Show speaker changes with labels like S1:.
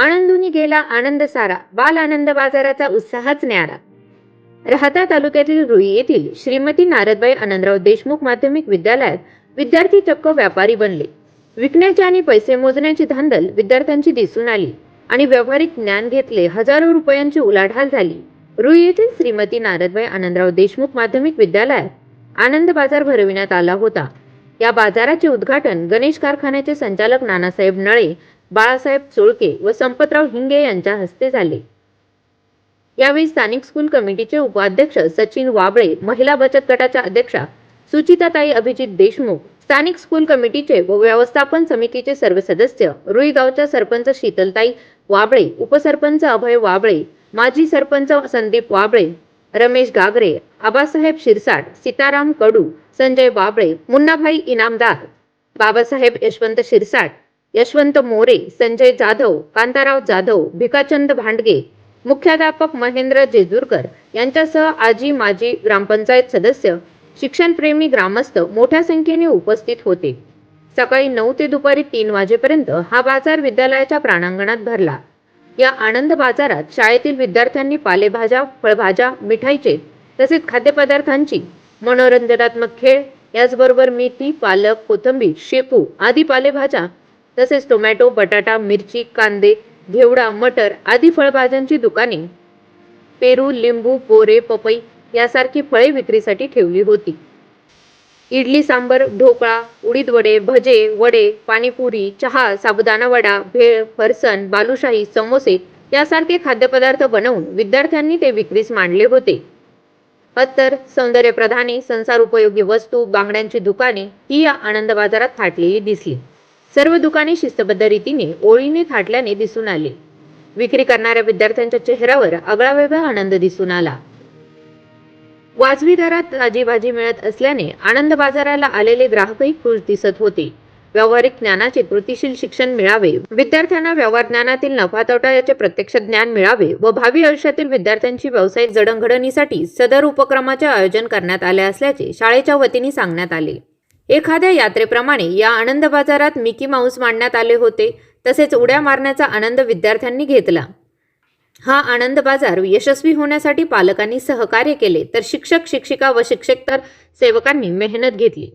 S1: आनंदुनी गेला आनंद सारा. बाल आनंद बाजाराचा उत्साहच न्यारा. राहता तालुक्यातील रुई येथील श्रीमती नारदबाई आनंदराव देशमुख माध्यमिक विद्यालयात विद्यार्थी चक्क व्यापारी बनले. विकण्याची आणि पैसे मोजण्याची धांदल विद्यार्थ्यांची दिसून आली आणि व्यावहारिक ज्ञान घेतले. हजारो रुपयांची उलाढाल झाली. रुई येथील श्रीमती नारदबाई आनंदराव देशमुख माध्यमिक विद्यालयात आनंद बाजार भरविण्यात आला होता. या बाजाराचे उद्घाटन गणेश कारखान्याचे संचालक नानासाहेब नळे बाळासाहेब चोळके व संपतराव हिंगे यांच्या हस्ते झाले. यावेळी स्थानिक स्कूल कमिटीचे उपाध्यक्ष सचिन वाबळे महिला बचत गटाच्या अध्यक्षा सुचिताताई अभिजित देशमुख स्थानिक स्कूल कमिटीचे व व्यवस्थापन समितीचे सर्व सदस्य रुईगावच्या सरपंच शीतलताई वाबळे उपसरपंच अभय वाबळे माजी सरपंच संदीप वाबळे रमेश गागरे आबासाहेब शिरसाट सीताराम कडू संजय बाबळे मुन्नाभाई इनामदार बाबासाहेब यशवंत शिरसाट यशवंत मोरे संजय जाधव कांताराव जाधव भिकाचंद भांडगे मुख्याध्यापक महेंद्र जेजूरकर यांच्यासह आजी माजी ग्रामपंचायत सदस्य शिक्षणप्रेमी ग्रामस्थ मोठ्या संख्येने उपस्थित होते. सकाळी नऊ ते दुपारी तीन वाजेपर्यंत हा बाजार विद्यालयाच्या प्रांगणात भरला. या आनंद बाजारात शाळेतील विद्यार्थ्यांनी पालेभाज्या फळभाज्या मिठाईचे तसेच खाद्यपदार्थांची मनोरंजनात्मक खेळ याचबरोबर मेथी पालक कोथिंबीर शेपू आदी पालेभाज्या तसेच टोमॅटो बटाटा मिरची कांदे घेवडा मटर आदी फळभाज्यांची दुकाने. पेरू लिंबू बोरे पपई यासारखी फळे विक्रीसाठी ठेवली होती. इडली सांबर ढोकळा उडीद वडे भजे वडे पाणीपुरी चहा साबुदाणा वडा भेळ फरसन बालुशाही समोसे यासारखे खाद्यपदार्थ बनवून विद्यार्थ्यांनी ते विक्रीस मांडले होते. अत्तर सौंदर्यप्रधानी संसार उपयोगी वस्तू बांगड्यांची दुकाने ही या आनंद बाजारात फाटलेली दिसली. सर्व दुकाने शिस्तबद्ध रीतीने ओळीने थाटल्याने दिसून आले. विक्री करणाऱ्या विद्यार्थ्यांच्या चेहऱ्यावर आगळा वेगळा आनंद दिसून आला. वाजवी दरात ताजी भाजी मिळत असल्याने आनंद बाजाराला आलेले ग्राहकही खुश दिसत होते. व्यावहारिक ज्ञानाचे कृतीशील शिक्षण मिळावे विद्यार्थ्यांना व्यवहार ज्ञानातील नफा तोटा याचे प्रत्यक्ष ज्ञान मिळावे व भावी आयुष्यातील विद्यार्थ्यांची व्यावसायिक जडणघडणीसाठी सदर उपक्रमाचे आयोजन करण्यात आले असल्याचे शाळेच्या वतीने सांगण्यात आले. एखाद्या यात्रेप्रमाणे या आनंद बाजारात मिकी माऊस मांडण्यात आले होते तसेच उड्या मारण्याचा आनंद विद्यार्थ्यांनी घेतला. हा आनंद बाजार यशस्वी होण्यासाठी पालकांनी सहकार्य केले तर शिक्षक शिक्षिका व शिक्षकेतर सेवकांनी मेहनत घेतली.